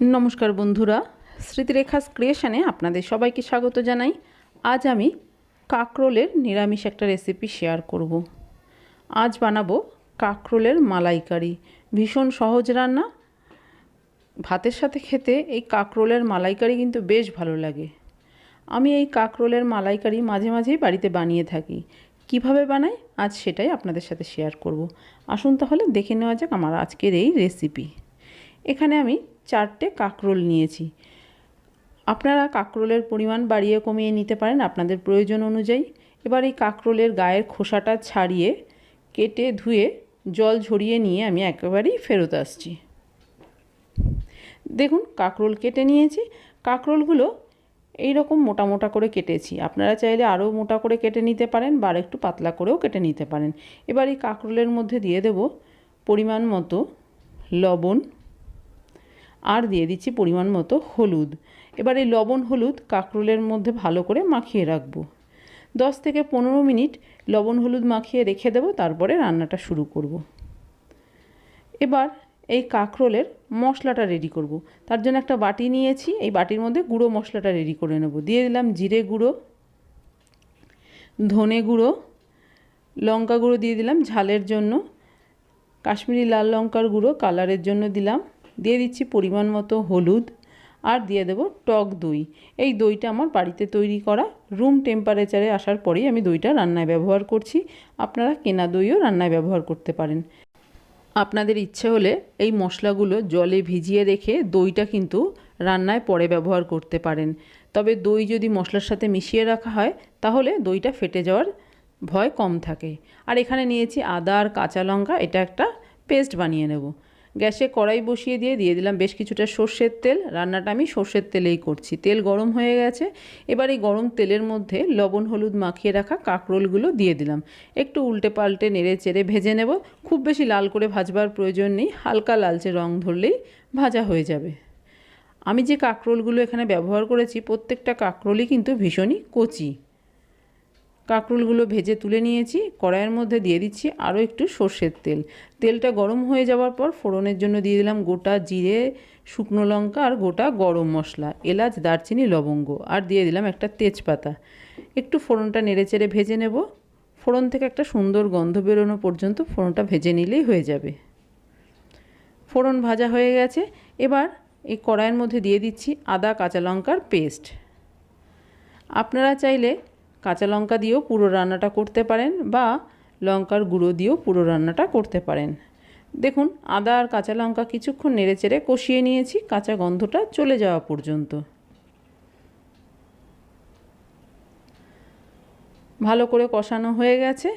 নমস্কার বন্ধুরা, স্মৃতিরেখাস ক্রিয়েশনে আপনাদের সবাইকে স্বাগত জানাই। আজ আমি কাকরোলের নিরামিষ একটা রেসিপি শেয়ার করব। আজ বানাবো কাকরোলের মালাইকারি। ভীষণ সহজ রান্না। ভাতের সাথে খেতে এই কাকরোলের মালাইকারি কিন্তু বেশ ভালো লাগে। আমি এই কাকরোলের মালাইকারি মাঝে মাঝেই বাড়িতে বানিয়ে থাকি। কীভাবে বানাই? আজ সেটাই আপনাদের সাথে শেয়ার করব। আসুন তাহলে দেখে নেওয়া যাক আমার আজকের এই রেসিপি এখানে আমি চারটে কাকরোল নিয়েছি। আপনারা কাকরোলের পরিমাণ বাড়িয়ে কমিয়ে নিতে পারেন আপনাদের প্রয়োজন অনুযায়ী। এবার এই কাকরোলের গায়ের খোসাটা ছাড়িয়ে, কেটে ধুয়ে, জল ঝরিয়ে নিয়ে আমি একেবারেই ফেরত আসছি। দেখুন, কাকরোল কেটে নিয়েছি। কাকরোলগুলো এই রকম মোটা মোটা করে কেটেছি। আপনারা চাইলে আরও মোটা করে কেটে নিতে পারেন বা একটু পাতলা করেও কেটে নিতে পারেন। এবার এই কাকরোলের মধ্যে দিয়ে দেব পরিমাণ মতো লবণ আর দিয়ে দিচ্ছি পরিমাণ মতো হলুদ এবার এই লবণ, হলুদ, কাঁকরোলের মধ্যে ভালো করে মাখিয়ে রাখব দশ থেকে পনেরো মিনিট লবণ, হলুদ মাখিয়ে রেখে দেবো, তারপরে রান্নাটা শুরু করব। এবার এই কাঁকরোলের মশলাটা রেডি করব। তার জন্য একটা বাটি নিয়েছি, এই বাটির মধ্যে গুঁড়ো মশলাটা রেডি করে নেব দিয়ে দিলাম জিরে গুঁড়ো, ধনে গুঁড়ো, লঙ্কা গুঁড়ো দিয়ে দিলাম ঝালের জন্য, কাশ্মীরি লাল লঙ্কার গুঁড়ো কালারের জন্য দিলাম দিয়ে দিচ্ছি পরিমাণ মতো হলুদ আর দিয়ে দেব টক দই। এই দইটা আমার বাড়িতে তৈরি করা রুম টেম্পারেচারে আসার পরেই আমি দইটা রান্নায় ব্যবহার করছি। আপনারা কেনা দইও রান্নায় ব্যবহার করতে পারেন। আপনাদের ইচ্ছে হলে এই মশলাগুলো জলে ভিজিয়ে রেখে দইটা কিন্তু রান্নায় পরে ব্যবহার করতে পারেন। তবে দই যদি মশলার সাথে মিশিয়ে রাখা হয়, তাহলে দইটা ফেটে যাওয়ার ভয় কম থাকে। আর এখানে নিয়েছি আদা আর কাঁচা লঙ্কা, এটা একটা পেস্ট বানিয়ে নেব। গ্যাসে কড়াই বসিয়ে দিয়ে দিয়ে দিলাম বেশ কিছুটা সর্ষের তেল। রান্নাটা আমি সর্ষের তেলেই করছি। তেল গরম হয়ে গেছে। এবার এই গরম তেলের মধ্যে লবণ, হলুদ মাখিয়ে রাখা কাঁকরোলগুলো দিয়ে দিলাম। একটু উল্টে পাল্টে নেড়ে চেড়ে ভেজে নেব। খুব বেশি লাল করে ভাজবার প্রয়োজন নেই। হালকা লালচে রং ধরলেই ভাজা হয়ে যাবে। আমি যে কাঁকরোলগুলো এখানে ব্যবহার করেছি, প্রত্যেকটা কাঁকরোলই কিন্তু ভীষণই কচি। কাঁকরোলগুলো ভেজে তুলে নিয়েছি। কড়াইয়ের মধ্যে দিয়ে দিচ্ছি আরও একটু সর্ষের তেল। তেলটা গরম হয়ে যাওয়ার পর ফোড়নের জন্য দিয়ে দিলাম গোটা জিরে, শুকনো লঙ্কা আর গোটা গরম মশলা, এলাচ, দারচিনি, লবঙ্গ আর দিয়ে দিলাম একটা তেজপাতা। একটু ফোড়নটা নেড়ে চেড়ে ভেজে নেব। ফোড়ন থেকে একটা সুন্দর গন্ধ বেরোনো পর্যন্ত ফোড়নটা ভেজে নিলেই হয়ে যাবে। ফোড়ন ভাজা হয়ে গেছে। এবার এই কড়াইয়ের মধ্যে দিয়ে দিচ্ছি আদা, কাঁচা লঙ্কার পেস্ট। আপনারা চাইলে কাঁচা লঙ্কা দিয়েও পুরো রান্নাটা করতে পারেন বা লঙ্কার গুঁড়ো দিয়েও পুরো রান্নাটা করতে পারেন। দেখুন, আদা আর কাঁচা লঙ্কা কিছুক্ষণ নেড়ে চেড়ে কষিয়ে নিয়েছি, কাঁচা গন্ধটা চলে যাওয়া পর্যন্ত। ভালো করে কষানো হয়ে গেছে।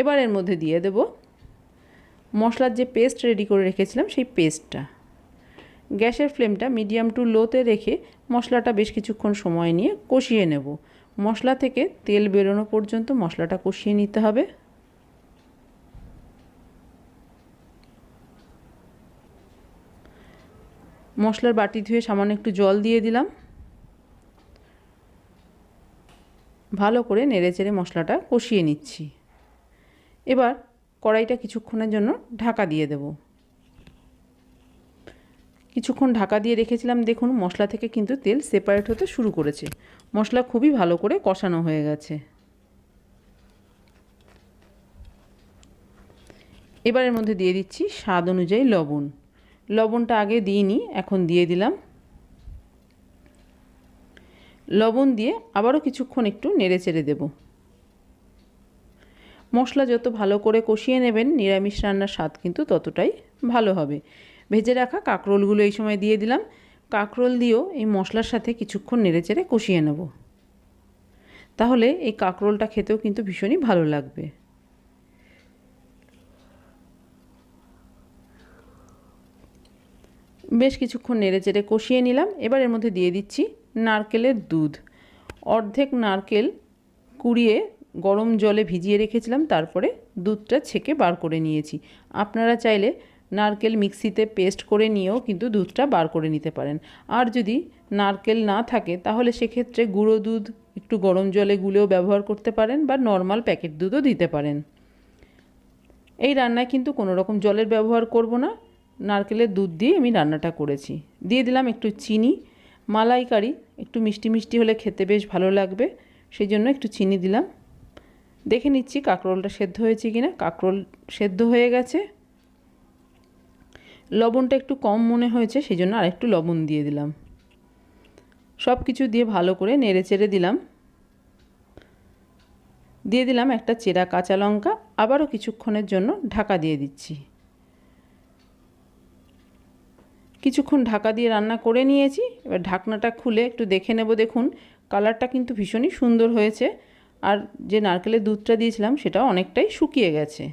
এবার এর মধ্যে দিয়ে দেব মশলার যে পেস্ট রেডি করে রেখেছিলাম, সেই পেস্টটা। গ্যাসের ফ্লেমটা মিডিয়াম টু লোতে রেখে মশলাটা বেশ কিছুক্ষণ সময় নিয়ে কষিয়ে নেব। মশলা থেকে তেল বেরোনো পর্যন্ত মশলাটা কষিয়ে নিতে হবে। মশলার বাটি ধুয়ে সামান্য একটু জল দিয়ে দিলাম। ভালো করে নেড়েচেড়ে মশলাটা কষিয়ে নিচ্ছি। এবার কড়াইটা কিছুক্ষণের জন্য ঢাকা দিয়ে দেবো। কিছুক্ষণ ঢাকা দিয়ে রেখেছিলাম। দেখুন, মশলা থেকে কিন্তু তেল সেপারেট হতে শুরু করেছে। মশলা খুবই ভালো করে কষানো হয়ে গেছে। এবারের মধ্যে দিয়ে দিচ্ছি স্বাদ অনুযায়ী লবণ। লবণটা আগে দিইনি, এখন দিয়ে দিলাম। লবণ দিয়ে আবারও কিছুক্ষণ একটু নেড়ে চেড়ে দেব। মশলা যত ভালো করে কষিয়ে নেবেন, নিরামিষ রান্নার স্বাদ কিন্তু ততটাই ভালো হবে। ভেজে রাখা কাঁকরোলগুলো এই সময় দিয়ে দিলাম। কাঁকরোল দিয়েও এই মশলার সাথে কিছুক্ষণ নেড়েচেড়ে কষিয়ে নেব। তাহলে এই কাঁকরোলটা খেতেও কিন্তু ভীষণই ভালো লাগবে। বেশ কিছুক্ষণ নেড়েচেড়ে কষিয়ে নিলাম। এবার এর মধ্যে দিয়ে দিচ্ছি নারকেলের দুধ। অর্ধেক নারকেল কুড়িয়ে গরম জলে ভিজিয়ে রেখেছিলাম, তারপরে দুধটা ছেঁকে বার করে নিয়েছি। আপনারা চাইলে নারকেল মিক্সিতে পেস্ট করে নিয়েও কিন্তু দুধটা বার করে নিতে পারেন। আর যদি নারকেল না থাকে, তাহলে সেক্ষেত্রে গুঁড়ো দুধ, একটু গরম জলে গুলেও ব্যবহার করতে পারেন বা নর্মাল প্যাকেট দুধও দিতে পারেন। এই রান্নায় কিন্তু কোনো রকম জলের ব্যবহার করব না। নারকেলের দুধ দিয়ে আমি রান্নাটা করেছি। দিয়ে দিলাম একটু চিনি, মালাইকারি, একটু মিষ্টি মিষ্টি হলে খেতে বেশ ভালো লাগবে সেই জন্য একটু চিনি দিলাম। দেখে নিচ্ছি কাঁকরোলটা সেদ্ধ হয়েছে কিনা। কাঁকরোল সেদ্ধ হয়ে গেছে। লবণটা একটু কম মনে হয়েছে সেই জন্য আরেকটু লবণ দিয়ে দিলাম। সব কিছু দিয়ে ভালো করে নেড়ে চেড়ে দিলাম। দিয়ে দিলাম একটা চেরা কাঁচা লঙ্কা, আবারও কিছুক্ষণের জন্য ঢাকা দিয়ে দিচ্ছি। কিছুক্ষণ ঢাকা দিয়ে রান্না করে নিয়েছি, এবার ঢাকনাটা খুলে একটু দেখে নেব দেখুন, কালারটা কিন্তু ভীষণই সুন্দর হয়েছে, আর যে নারকেলের দুধটা দিয়েছিলাম সেটা অনেকটাই শুকিয়ে গেছে।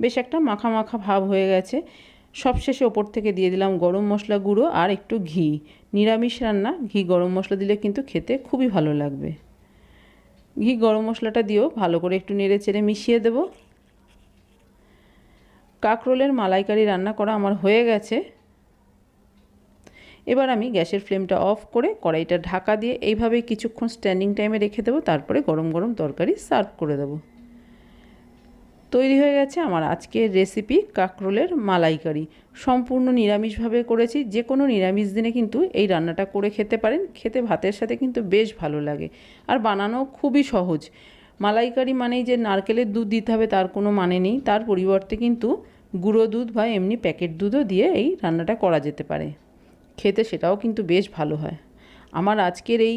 বেশ একটা মাখা মাখা ভাব হয়ে গেছে। সবশেষে ওপর থেকে দিয়ে দিলাম গরম মশলা গুঁড়ো আর একটু ঘি। নিরামিষ রান্না, ঘি গরম মশলা দিলে কিন্তু খেতে খুবই ভালো লাগবে। ঘি গরম মশলাটা দিয়েও ভালো করে একটু নেড়ে চেড়ে মিশিয়ে দেব। কাঁকরোলের মালাইকারি রান্না করা আমার হয়ে গেছে। এবার আমি গ্যাসের ফ্লেমটা অফ করে কড়াইটা ঢাকা দিয়ে এইভাবেই কিছুক্ষণ স্ট্যান্ডিং টাইমে রেখে দেবো, তারপরে গরম গরম তরকারি সার্ভ করে দেবো। তৈরি হয়ে গেছে আমার আজকের রেসিপি কাঁকরোলের মালাইকারি। সম্পূর্ণ নিরামিষভাবে করেছি, যে কোনো নিরামিষ দিনে কিন্তু এই রান্নাটা করে খেতে পারেন। খেতে ভাতের সাথে কিন্তু বেশ ভালো লাগে আর বানানো খুবই সহজ। মালাইকারি মানেই যে নারকেলের দুধ দিতে হবে তার কোনো মানে নেই। তার পরিবর্তে কিন্তু গুঁড়ো দুধ বা এমনি প্যাকেট দুধও দিয়ে এই রান্নাটা করা যেতে পারে। খেতে সেটাও কিন্তু বেশ ভালো হয়। আমার আজকের এই